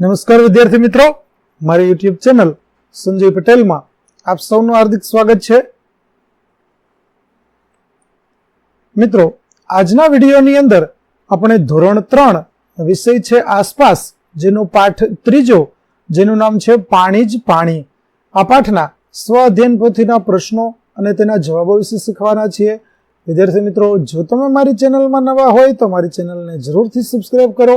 નમસ્કાર વિદ્યાર્થી મિત્રો. મારી યુટ્યુબ ચેનલ સંજય પટેલમાં આપ સૌનું હાર્દિક સ્વાગત છે. મિત્રો, આજના વિડીયોની અંદર આપણે ધોરણ ત્રણ વિષય છે આસપાસ, જેનો પાઠ ત્રીજો, જેનું નામ છે પાણી જ પાણી. આ પાઠના સ્વ અધ્યયન પોથીના પ્રશ્નો અને તેના જવાબો વિશે શીખવાના છીએ. વિદ્યાર્થી મિત્રો, જો તમે મારી ચેનલમાં નવા હોય તો મારી ચેનલને જરૂરથી સબસ્ક્રાઈબ કરો.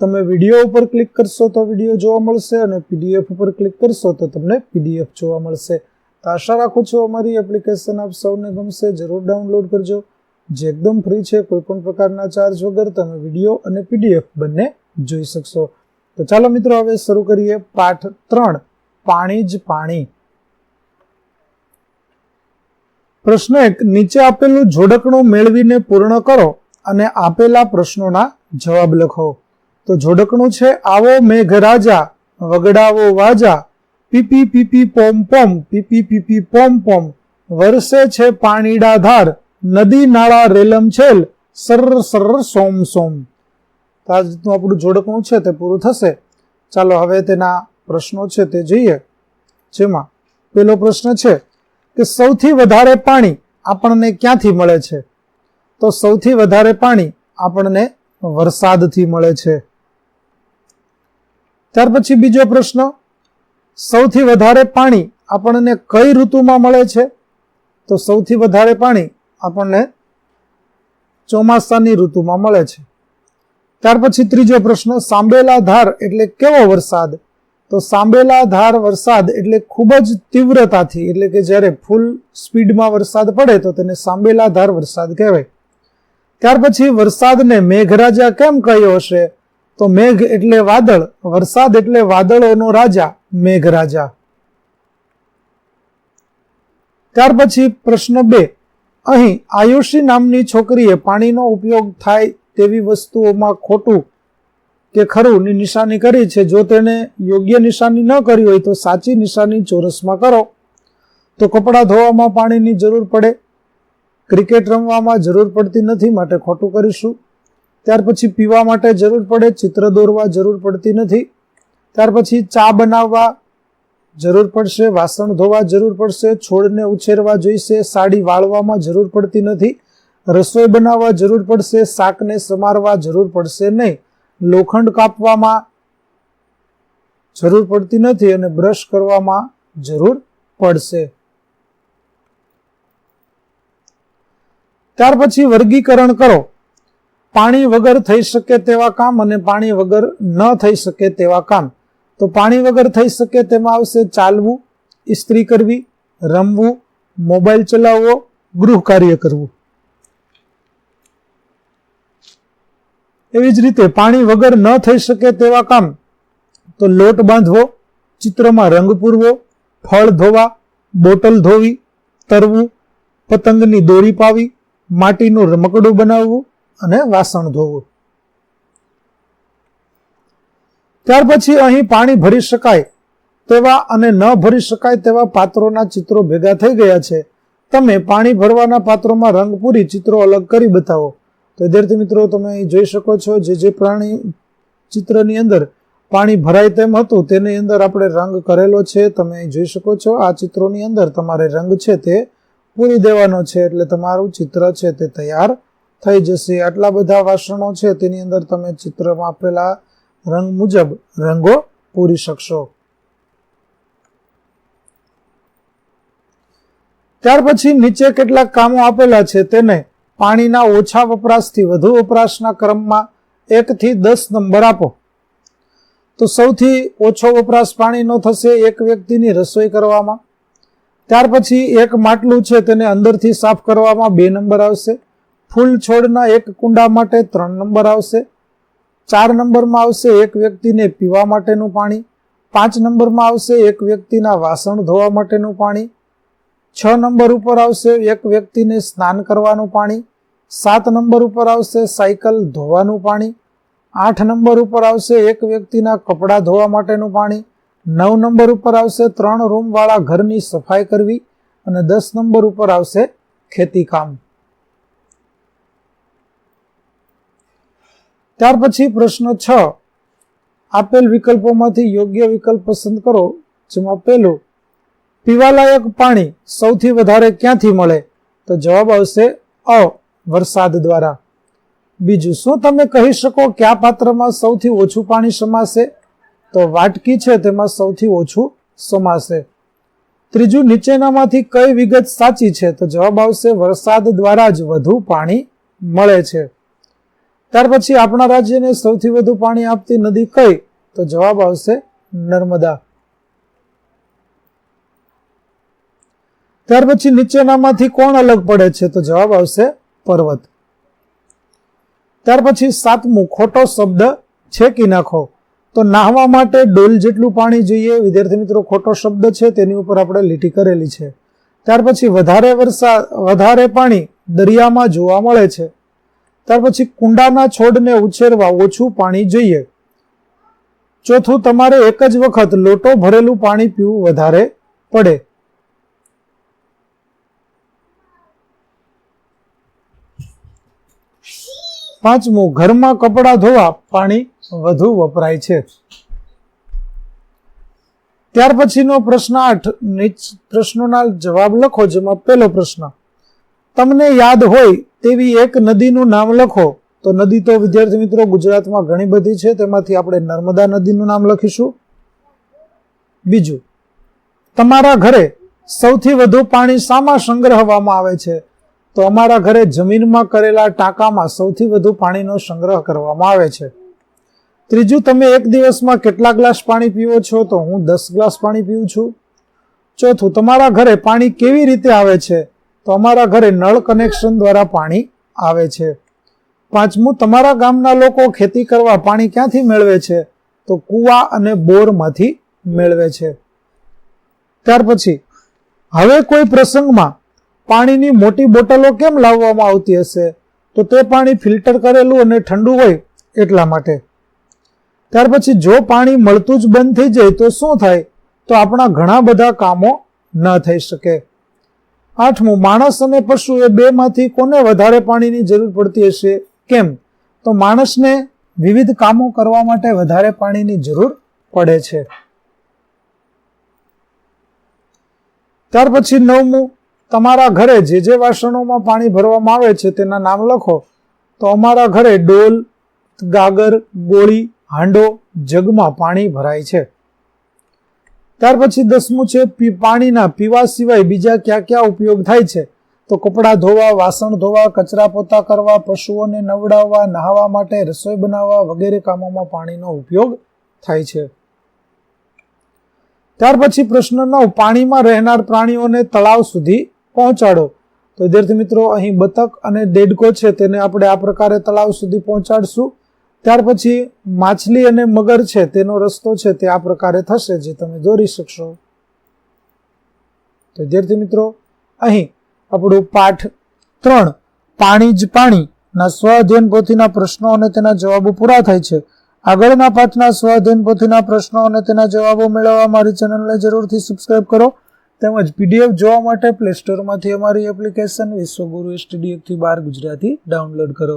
તમે વીડિયો ઉપર ક્લિક કરશો તો વીડિયો જોવા મળશે અને પીડીએફ ઉપર ક્લિક કરશો તો તમને પીડીએફ જોવા મળશે. તો આશા રાખું છું અમારી એપ્લિકેશન આપ સૌને ગમશે. જરૂર ડાઉનલોડ કરજો. જે એકદમ ફ્રી છે કોઈ પણ પ્રકારના ચાર્જ વગર તમે વીડિયો અને પીડીએફ બંને જોઈ શકશો. તો ચાલો મિત્રો, હવે શરૂ કરીએ પાઠ ત્રણ, પાણી જ પાણી. પ્રશ્ન એક, નીચે આપેલું જોડકણું મેળવીને પૂર્ણ કરો અને આપેલા પ્રશ્નોના જવાબ લખો. તો જોડકણું છે, આવો મેઘરાજા, વગડાવો વાજા, પીપી પીપી પોમ પોમ, પીપી પીપી પોમ પોમ, વરસે છે પાણીડા ધાર, નદી નાળા રેલમ છેલ, સર સર સોમ સોમ. તો આ આપણું જોડકણું છે તે પૂરું થશે. ચાલો હવે તેના પ્રશ્નો છે તે જોઈએ. જેમાં પેલો પ્રશ્ન છે કે સૌથી વધારે પાણી આપણને ક્યાંથી મળે છે? તો સૌથી વધારે પાણી આપણને વરસાદથી મળે છે. ત્યાર પછી બીજો પ્રશ્ન, સૌથી વધારે પાણી આપણને કઈ ઋતુમાં મળે છે? તો સૌથી વધારે પાણી આપણને ચોમાસાની ઋતુમાં મળે છે. ત્યાર પછી ત્રીજો પ્રશ્ન, સાંબેલા ધાર એટલે કેવો વરસાદ? તો સાંબેલા ધાર વરસાદ એટલે ખૂબ જ તીવ્રતાથી, એટલે કે જ્યારે ફૂલ સ્પીડમાં વરસાદ પડે તો તેને સાંબેલા ધાર વરસાદ કહેવાય. ત્યાર પછી વરસાદને મેઘરાજા કેમ કહ્યો હશે? તો મેઘ એટલે વાદળ, વરસાદ એટલે વાદળોનો રાજા, મેઘરાજા. ત્યાર પછી પ્રશ્ન બે, અહીં આયુષી નામની છોકરીએ પાણીનો ઉપયોગ થાય તેવી વસ્તુઓમાં ખોટું કે ખરું નિશાની કરી છે? જો તેને યોગ્ય નિશાની ન કરી હોય તો સાચી નિશાની ચોરસમાં કરો. તો કપડાં ધોવામાં પાણીની જરૂર પડે, ક્રિકેટ રમવામાં જરૂર પડતી નથી, માટે ખોટું કરીશું. ત્યાર પછી પીવા માટે જરૂર પડે, ચિત્ર દોરવા જરૂર પડતી નથી. ત્યાર પછી ચા બનાવવા જરૂર પડશે, વાસણ ધોવા જરૂર પડશે, છોડને ઉછેરવા જોઈશે, સાડી વાળવામાં જરૂર પડતી નથી. રસોઈ બનાવવા જરૂર પડશે, શાકને સમારવા જરૂર પડશે નહીં. લોખંડ કાપવામાં જરૂર પડતી નથી અને બ્રશ કરવામાં જરૂર પડશે. ત્યાર પછી વર્ગીકરણ કરો. પાણી વગર થઈ શકે તેવા કામ અને પાણી વગર ન થઈ શકે તેવા કામ. તો પાણી વગર થઈ શકે તેમાં આવશે ચાલવું, ઇસ્ત્રી કરવી, રમવું, મોબાઈલ ચલાવવો, ગૃહ કાર્ય કરવું. એવી જ રીતે પાણી વગર ન થઈ શકે તેવા કામ. તો લોટ બાંધવો, ચિત્રમાં રંગ પૂરવો, ફળ ધોવા, બોટલ ધોવી, તરવું, પતંગની દોરી પાવી, માટીનું રમકડું બનાવવું અને વાસણ ધોવું. ત્યાર પછી અહીં પાણી ભરી શકાય તેવા અને ન ભરી શકાય તેવા પાત્રોના ચિત્રો ભેગા થઈ ગયા છે. તમે પાણી ભરવાના પાત્રોમાં રંગ પૂરી ચિત્રો અલગ કરી બતાવો. તો વિદ્યાર્થી મિત્રો, તમે અહીં જોઈ શકો છો જે જે પ્રાણી ચિત્રની અંદર પાણી ભરાય તેમ હતું તેની અંદર આપણે રંગ કરેલો છે. તમે અહીં જોઈ શકો છો આ ચિત્રોની અંદર તમારે રંગ છે તે પૂરી દેવાનો છે એટલે તમારું ચિત્ર છે તે તૈયાર થઈ જશે. આટલા બધા વાસણો છે, તેની અંદર તમે ચિત્રમાં આપેલા રંગ મુજબ રંગો પૂરી શકશો. ત્યાર પછી નીચે કેટલાક કામો આપેલા છે, તેને પાણીના ઓછા વપરાશથી વધુ વપરાશના ક્રમમાં એકથી દસ નંબર આપો. તો સૌથી ઓછો વપરાશ પાણીનો થશે એક વ્યક્તિની રસોઈ કરવામાં. ત્યાર પછી એક માટલું છે, તેને અંદરથી સાફ કરવામાં બે નંબર આવશે. ફૂલ છોડના એક કુંડા માટે ત્રણ નંબર આવશે. ચાર નંબરમાં આવશે એક વ્યક્તિને પીવા માટેનું પાણી. પાંચ નંબરમાં આવશે એક વ્યક્તિના વાસણ ધોવા માટેનું પાણી. છ નંબર ઉપર આવશે એક વ્યક્તિને સ્નાન કરવાનું પાણી. સાત નંબર ઉપર આવશે સાયકલ ધોવાનું પાણી. આઠ નંબર ઉપર આવશે એક વ્યક્તિના કપડાં ધોવા માટેનું પાણી. નવ નંબર ઉપર આવશે ત્રણ રૂમવાળા ઘરની સફાઈ કરવી. અને દસ નંબર ઉપર આવશે ખેતીકામ. ત્યાર પછી પ્રશ્ન છ. આપેલ વિકલ્પોમાંથી યોગ્ય વિકલ્પ પસંદ કરો, જેમાં પહેલું, પીવાલાયક પાણી સૌથી વધારે ક્યાંથી મળે? તો જવાબ આવશે અ, વરસાદ દ્વારા. બીજું, શું તમે કહી શકો કયા પાત્રમાં સૌથી ઓછું પાણી સમાશે? તો વાટકી છે, તેમાં સૌથી ઓછું સમાશે. ત્રીજું, નીચેનામાંથી કઈ વિગત સાચી છે? તો જવાબ આવશે વરસાદ દ્વારા જ વધુ પાણી મળે છે. ત્યાર પછી આપણા રાજ્યને સૌથી વધુ પાણી આપતી નદી કઈ? તો જવાબ આવશે નર્મદા. ત્યાર પછી નીચેનામાંથી કોણ અલગ પડે છે? તો જવાબ આવશે પર્વત. ત્યાર પછી સાતમું ખોટો શબ્દ છેકી નાખો. તો નાહવા માટે ડોલ જેટલું પાણી જોઈએ, વિદ્યાર્થી મિત્રો, ખોટો શબ્દ છે, તેની ઉપર આપણે લીટી કરેલી છે. ત્યાર પછી વધારે વરસાદ વધારે પાણી દરિયામાં જોવા મળે છે. ત્યાર પછી કુંડાના છોડને ઉછેરવા ઓછું પાણી જોઈએ. ચોથું, તમારે એક જ વખત લોટો ભરેલું પાણી પીવું વધારે પડે. પાંચમું, ઘરમાં કપડાં ધોવા પાણી વધુ વપરાય છે. ત્યાર પછીનો પ્રશ્ન આઠ પ્રશ્નોના જવાબ લખો જેમાં પહેલો પ્રશ્ન તમને યાદ હોય તેવી એક નદીનું નામ લખો. તો નદી તો વિદ્યાર્થી મિત્રો ગુજરાતમાં ઘણી બધી છે, તેમાંથી આપણે નર્મદા નદીનું નામ લખીશું. બીજું, તમારા ઘરે સૌથી વધુ પાણી શામાં સંગ્રહવામાં આવે છે? તો અમારા ઘરે જમીનમાં કરેલા ટાંકામાં સૌથી વધુ પાણીનો સંગ્રહ કરવામાં આવે છે. ત્રીજું, તમે એક દિવસમાં કેટલા ગ્લાસ પાણી પીવો છો? તો હું દસ ગ્લાસ પાણી પીઉં છું. ચોથું, તમારા ઘરે પાણી કેવી રીતે આવે છે? તો અમારા ઘરે નળ કનેક્શન દ્વારા પાણી આવે છે. પાંચમું, તમારા ગામના લોકો ખેતી કરવા પાણી ક્યાંથી મેળવે છે? તો કુવા અને બોરમાંથી મેળવે છે. ત્યાર પછી, હવે કોઈ પ્રસંગમાં પાણીની મોટી બોટલો કેમ લાવવામાં આવતી હશે? તો તે પાણી ફિલ્ટર કરેલું અને ઠંડુ હોય એટલા માટે. ત્યાર પછી, જો પાણી મળતું જ બંધ થઈ જાય તો શું થાય? તો આપણા ઘણા બધા કામો ન થઈ શકે. આઠમું, માણસ અને પશુ એ બે માંથી કોને વધારે પાણીની જરૂર પડતી હશે? કેમ? તો માણસને વિવિધ કામો કરવા માટે વધારે પાણીની જરૂર પડે છે. ત્યાર પછી નવમું, તમારા ઘરે જે જે વાસણોમાં પાણી ભરવામાં આવે છે તેના નામ લખો. તો અમારા ઘરે ડોલ, ગાગર, ગોળી, હાંડો, જગમાં પાણી ભરાય છે. ત્યાર પછી દસમું છે પાણીના પીવા સિવાય બીજા ક્યાં ક્યાં ઉપયોગ થાય છે? તો કપડાં ધોવા, વાસણ ધોવા, કચરા પોતા કરવા, પશુઓને નવડાવવા, નહાવા માટે રસોઈ બનાવવા વગેરે કામોમાં પાણીનો ઉપયોગ થાય છે. ત્યાર પછી પ્રશ્ન નવ, પાણીમાં રહેનાર પ્રાણીઓને તળાવ સુધી પહોંચાડો. તો વિદ્યાર્થી મિત્રો, અહીં બતક અને દેડકો છે, તેને આપણે આ પ્રકારે તળાવ સુધી પહોંચાડશું. ત્યાર પછી માછલી અને મગર છે, તેનો રસ્તો છે, તે આ પ્રકારે થશે જે તમે દોરી શકશો. તો વિદ્યાર્થી મિત્રો, અહીં આપણું પાઠ ત્રણ, પાણી જ પાણી, ના સ્વ અધ્યયન પોથીના પ્રશ્નો અને તેના જવાબો પૂરા થાય છે. આગળના પાઠના સ્વ અધ્યયન પોથીના પ્રશ્નો અને તેના જવાબો મેળવવા મારી ચેનલને જરૂરથી સબસ્ક્રાઇબ કરો. તેમજ પીડીએફ જોવા માટે પ્લે સ્ટોરમાંથી અમારી એપ્લિકેશન વિશ્વગુરુ એસટીડીએફથી બાર ગુજરાતી ડાઉનલોડ કરો.